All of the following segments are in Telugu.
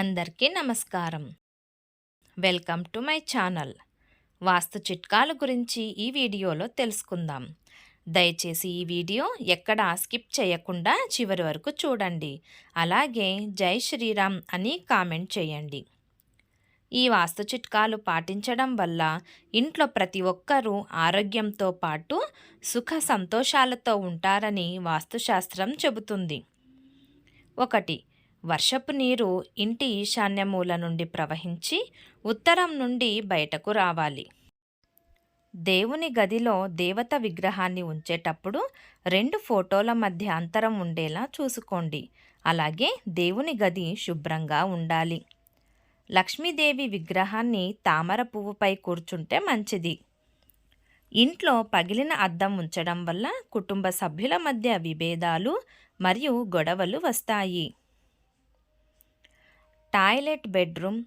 అందరికీ నమస్కారం. Welcome to my channel. వాస్తు చిట్కాల గురించి ఈ వీడియోలో తెలుసుకుందాం. దయచేసి ఈ వీడియో ఎక్కడ స్కిప్ చేయకుండా చివరి వరకు చూడండి. అలాగే జై శ్రీరామ్ అని కామెంట్ చేయండి. ఈ వాస్తు చిట్కాలు పాటించడం వల్ల ఇంట్లో ప్రతి ఒక్కరూ ఆరోగ్యంతో పాటు సుఖ సంతోషాలతో ఉంటారని వాస్తుశాస్త్రం చెబుతుంది. ఒకటి వర్షపు నీరు ఇంటి ఈశాన్య మూల నుండి ప్రవహించి ఉత్తరం నుండి బయటకు రావాలి. దేవుని గదిలో దేవత విగ్రహాన్ని ఉంచేటప్పుడు రెండు ఫోటోల మధ్య అంతరం ఉండేలా చూసుకోండి. అలాగే దేవుని గది శుభ్రంగా ఉండాలి. లక్ష్మీదేవి విగ్రహాన్ని తామర పువ్వుపై కూర్చుంటే మంచిది. ఇంట్లో పగిలిన అద్దం ఉంచడం వల్ల కుటుంబ సభ్యుల మధ్య విభేదాలు మరియు గొడవలు వస్తాయి. టాయిలెట్ బెడ్రూమ్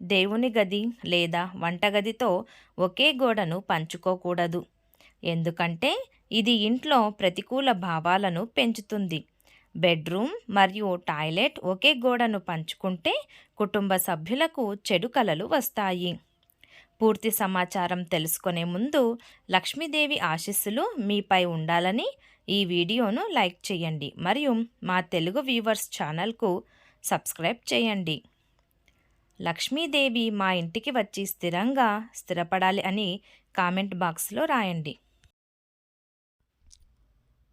దేవుని గది లేదా వంటగదితో ఒకే గోడను పంచుకోకూడదు. ఎందుకంటే ఇది ఇంట్లో ప్రతికూల భావాలను పెంచుతుంది. బెడ్రూమ్ మరియు టాయిలెట్ ఒకే గోడను పంచుకుంటే కుటుంబ సభ్యులకు చెడు కలలు వస్తాయి. పూర్తి సమాచారం తెలుసుకునే ముందు లక్ష్మీదేవి ఆశీస్సులు మీపై ఉండాలని ఈ వీడియోను లైక్ చేయండి మరియు మా తెలుగు వ్యూవర్స్ ఛానల్కు సబ్స్క్రైబ్ చేయండి. లక్ష్మీదేవి మా ఇంటికి వచ్చి స్థిరంగా స్థిరపడాలి అని కామెంట్ బాక్స్లో రాయండి.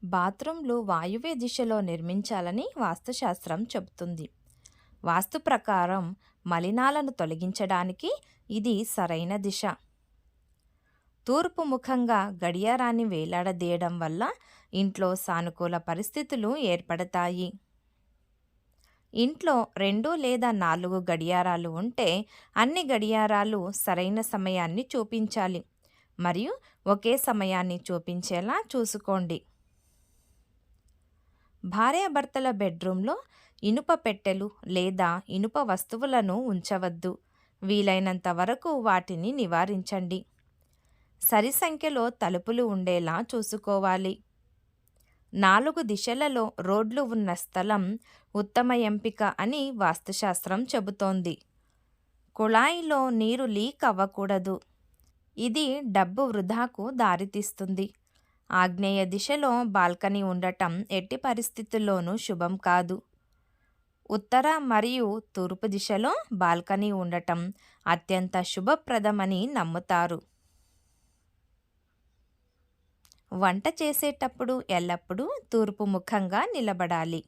బాత్రూంలు వాయువ్య దిశలో నిర్మించాలని వాస్తుశాస్త్రం చెబుతుంది. వాస్తు ప్రకారం మలినాలను తొలగించడానికి ఇది సరైన దిశ. తూర్పు ముఖంగా గడియారాన్ని వేలాడదీయడం వల్ల ఇంట్లో సానుకూల పరిస్థితులు ఏర్పడతాయి. ఇంట్లో రెండు లేదా నాలుగు గడియారాలు ఉంటే అన్ని గడియారాలు సరైన సమయాన్ని చూపించాలి. మరియు ఒకే సమయాన్ని చూపించేలా చూసుకోండి. భార్యాభర్తల బెడ్రూమ్లో ఇనుప పెట్టెలు లేదా ఇనుప వస్తువులను ఉంచవద్దు. వీలైనంత వరకు వాటిని నివారించండి. సరి సంఖ్యలో తలుపులు ఉండేలా చూసుకోవాలి. నాలుగు దిశలలో రోడ్లు ఉన్న స్థలం ఉత్తమ ఎంపిక అని వాస్తుశాస్త్రం చెబుతోంది. కుళాయిలో నీరు లీక్ అవ్వకూడదు. ఇది డబ్బు వృధాకు దారితీస్తుంది. ఆగ్నేయ దిశలో బాల్కనీ ఉండటం ఎట్టి పరిస్థితుల్లోనూ శుభం కాదు. ఉత్తర మరియు తూర్పు దిశలో బాల్కనీ ఉండటం అత్యంత శుభప్రదమని నమ్ముతారు. వంట చేసేటప్పుడు ఎల్లప్పుడూ తూర్పు ముఖంగా నిలబడాలి.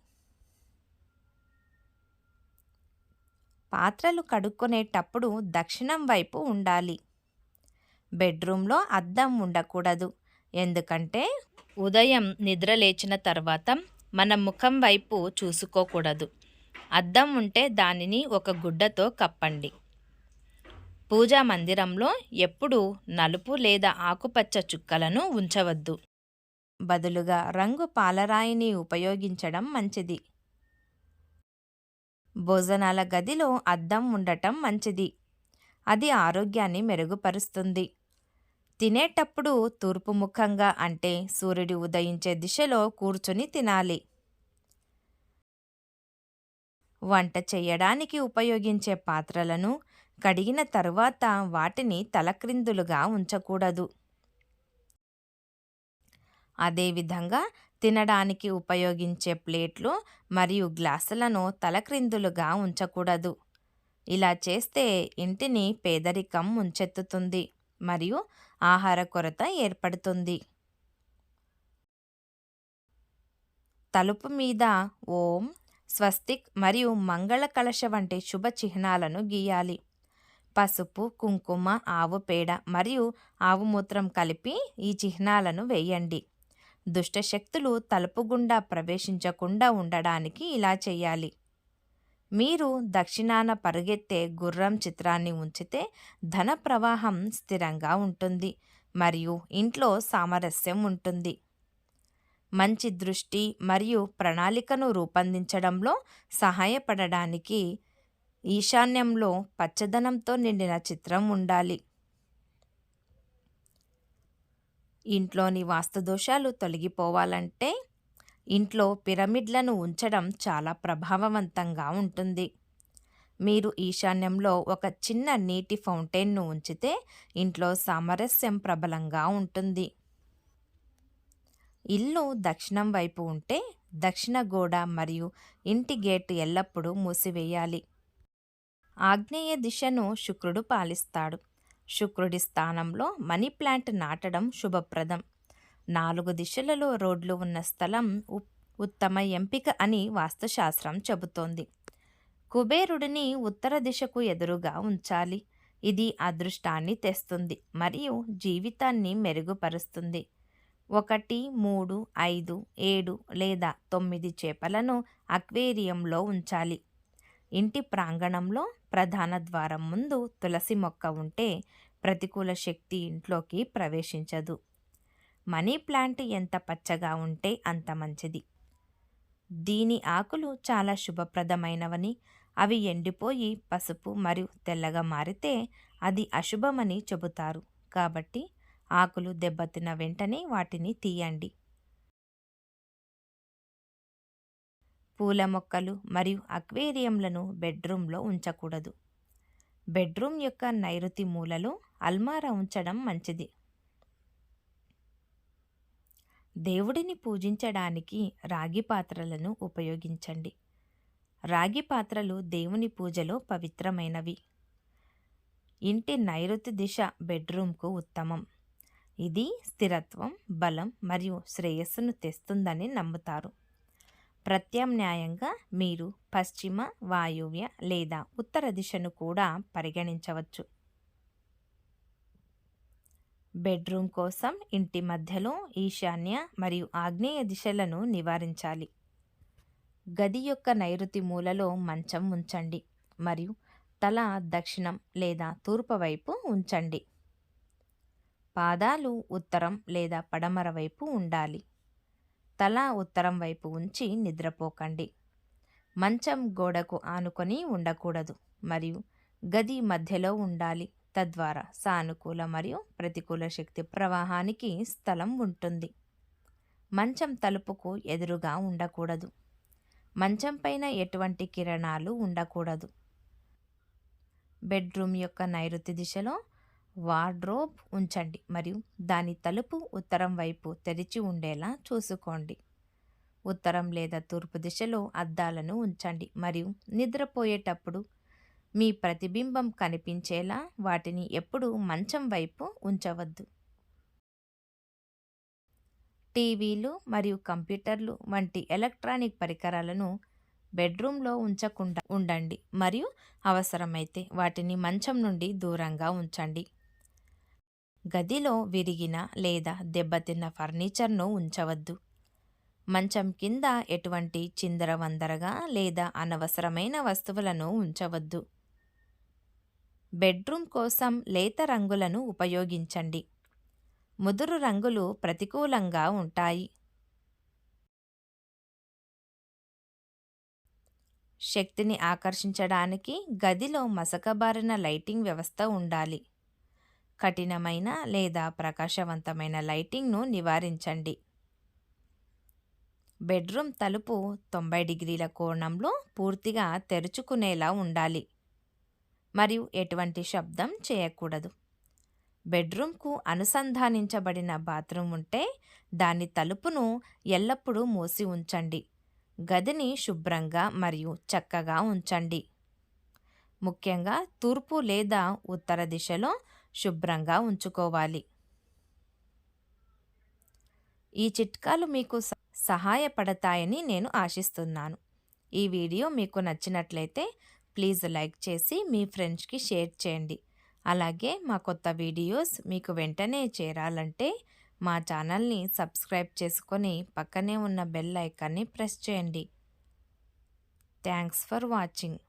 పాత్రలు కడుక్కునేటప్పుడు దక్షిణం వైపు ఉండాలి. బెడ్రూమ్లో అద్దం ఉండకూడదు. ఎందుకంటే ఉదయం నిద్ర లేచిన తర్వాత మన ముఖం వైపు చూసుకోకూడదు. అద్దం ఉంటే దానిని ఒక గుడ్డతో కప్పండి. పూజా మందిరంలో ఎప్పుడూ నలుపు లేదా ఆకుపచ్చ చుక్కలను ఉంచవద్దు. బదులుగా రంగు పాలరాయిని ఉపయోగించడం మంచిది. భోజనాల గదిలో అద్దం ఉండటం మంచిది. అది ఆరోగ్యాన్ని మెరుగుపరుస్తుంది. తినేటప్పుడు తూర్పు ముఖంగా అంటే సూర్యుడు ఉదయించే దిశలో కూర్చుని తినాలి. వంట చేయడానికి ఉపయోగించే పాత్రలను కడిగిన తరువాత వాటిని తలక్రిందులుగా ఉంచకూడదు. అదేవిధంగా తినడానికి ఉపయోగించే ప్లేట్లు మరియు గ్లాసులను తలక్రిందులుగా ఉంచకూడదు. ఇలా చేస్తే ఇంటిని పేదరికం ముంచెత్తుతుంది మరియు ఆహార కొరత ఏర్పడుతుంది. తలుపు మీద ఓం స్వస్తిక్ మరియు మంగళ కలశ వంటి శుభ చిహ్నాలను గీయాలి. పసుపు కుంకుమ ఆవు పేడ మరియు ఆవు మూత్రం కలిపి ఈ చిహ్నాలను వేయండి. దుష్టశక్తులు తలుపు గుండా ప్రవేశించకుండా ఉండడానికి ఇలా చేయాలి. మీరు దక్షిణాన పరుగెత్తే గుర్రం చిత్రాన్ని ఉంచితే ధన ప్రవాహం స్థిరంగా ఉంటుంది మరియు ఇంట్లో సామరస్యం ఉంటుంది. మంచి దృష్టి మరియు ప్రణాళికను రూపొందించడంలో సహాయపడడానికి ఈశాన్యంలో పచ్చదనంతో నిండిన చిత్రం ఉండాలి. ఇంట్లోని వాస్తుదోషాలు తొలగిపోవాలంటే ఇంట్లో పిరమిడ్లను ఉంచడం చాలా ప్రభావవంతంగా ఉంటుంది. మీరు ఈశాన్యంలో ఒక చిన్న నీటి ఫౌంటైన్ను ఉంచితే ఇంట్లో సామరస్యం ప్రబలంగా ఉంటుంది. ఇల్లు దక్షిణం వైపు ఉంటే దక్షిణ గోడ మరియు ఇంటి గేటు ఎల్లప్పుడూ మూసివేయాలి. ఆగ్నేయ దిశను శుక్రుడు పాలిస్తాడు. శుక్రుడి స్థానంలో మనీ ప్లాంట్ నాటడం శుభప్రదం. నాలుగు దిశలలో రోడ్లు ఉన్న స్థలం ఉత్తమ ఎంపిక అని వాస్తుశాస్త్రం చెబుతోంది. కుబేరుడిని ఉత్తర దిశకు ఎదురుగా ఉంచాలి. ఇది అదృష్టాన్ని తెస్తుంది మరియు జీవితాన్ని మెరుగుపరుస్తుంది. ఒకటి మూడు ఐదు ఏడు లేదా తొమ్మిది చేపలను అక్వేరియంలో ఉంచాలి. ఇంటి ప్రాంగణంలో ప్రధాన ద్వారం ముందు తులసి మొక్క ఉంటే ప్రతికూల శక్తి ఇంట్లోకి ప్రవేశించదు. మనీ ప్లాంట్ ఎంత పచ్చగా ఉంటే అంత మంచిది. దీని ఆకులు చాలా శుభప్రదమైనవని అవి ఎండిపోయి పసుపు మరియు తెల్లగా మారితే అది అశుభమని చెబుతారు. కాబట్టి ఆకులు దెబ్బతిన్న వెంటనే వాటిని తీయండి. పూల మొక్కలు మరియు అక్వేరియంలను బెడ్రూమ్లో ఉంచకూడదు. బెడ్రూమ్ యొక్క నైరుతి మూలలో అల్మారా ఉంచడం మంచిది. దేవుడిని పూజించడానికి రాగి పాత్రలను ఉపయోగించండి. రాగి పాత్రలు దేవుని పూజలో పవిత్రమైనవి. ఇంటి నైరుతి దిశ బెడ్రూమ్కు ఉత్తమం. ఇది స్థిరత్వం బలం మరియు శ్రేయస్సును తెస్తుందని నమ్ముతారు. ప్రత్యామ్నాయంగా మీరు పశ్చిమ వాయువ్య లేదా ఉత్తర దిశను కూడా పరిగణించవచ్చు. బెడ్రూమ్ కోసం ఇంటి మధ్యలో ఈశాన్య మరియు ఆగ్నేయ దిశలను నివారించాలి. గది యొక్క నైరుతి మూలలో మంచం ఉంచండి మరియు తల దక్షిణం లేదా తూర్పు వైపు ఉంచండి. పాదాలు ఉత్తరం లేదా పడమర వైపు ఉండాలి. తల ఉత్తరం వైపు ఉంచి నిద్రపోకండి. మంచం గోడకు ఆనుకొని ఉండకూడదు మరియు గది మధ్యలో ఉండాలి. తద్వారా సానుకూల మరియు ప్రతికూల శక్తి ప్రవాహానికి స్థలం ఉంటుంది. మంచం తలుపుకు ఎదురుగా ఉండకూడదు. మంచం పైన ఎటువంటి కిరణాలు ఉండకూడదు. బెడ్రూమ్ యొక్క నైరుతి దిశలో వార్డ్రోబ్ ఉంచండి మరియు దాని తలుపు ఉత్తరం వైపు తెరిచి ఉండేలా చూసుకోండి. ఉత్తరం లేదా తూర్పు దిశలో అద్దాలను ఉంచండి మరియు నిద్రపోయేటప్పుడు మీ ప్రతిబింబం కనిపించేలా వాటిని ఎప్పుడూ మంచం వైపు ఉంచవద్దు. టీవీలు మరియు కంప్యూటర్లు వంటి ఎలక్ట్రానిక్ పరికరాలను బెడ్రూమ్లో ఉంచకుండా ఉండండి మరియు అవసరమైతే వాటిని మంచం నుండి దూరంగా ఉంచండి. గదిలో విరిగిన లేదా దెబ్బతిన్న ఫర్నిచర్ను ఉంచవద్దు. మంచం కింద ఎటువంటి చిందరవందరగా లేదా అనవసరమైన వస్తువులను ఉంచవద్దు. బెడ్రూమ్ కోసం లేత రంగులను ఉపయోగించండి. ముదురు రంగులు ప్రతికూలంగా ఉంటాయి. శక్తిని ఆకర్షించడానికి గదిలో మసకబారిన లైటింగ్ వ్యవస్థ ఉండాలి. కఠినమైన లేదా ప్రకాశవంతమైన లైటింగ్ను నివారించండి. బెడ్రూమ్ తలుపు తొంభై డిగ్రీల కోణంలో పూర్తిగా తెరుచుకునేలా ఉండాలి. మరియు ఎటువంటి శబ్దం చేయకూడదు. బెడ్రూమ్కు అనుసంధానించబడిన బాత్రూమ్ ఉంటే దాని తలుపును ఎల్లప్పుడూ మూసి ఉంచండి. గదిని శుభ్రంగా మరియు చక్కగా ఉంచండి. ముఖ్యంగా తూర్పు లేదా ఉత్తర దిశలో శుభ్రంగా ఉంచుకోవాలి. ఈ చిట్కాలు మీకు సహాయపడతాయని నేను ఆశిస్తున్నాను. ఈ వీడియో మీకు నచ్చినట్లయితే ప్లీజ్ లైక్ చేసి మీ ఫ్రెండ్స్కి షేర్ చేయండి. అలాగే మా కొత్త వీడియోస్ మీకు వెంటనే చేరాలంటే మా ఛానల్ని సబ్స్క్రైబ్ చేసుకొని పక్కనే ఉన్న బెల్ ఐకాన్ని ప్రెస్ చేయండి. Thanks for watching.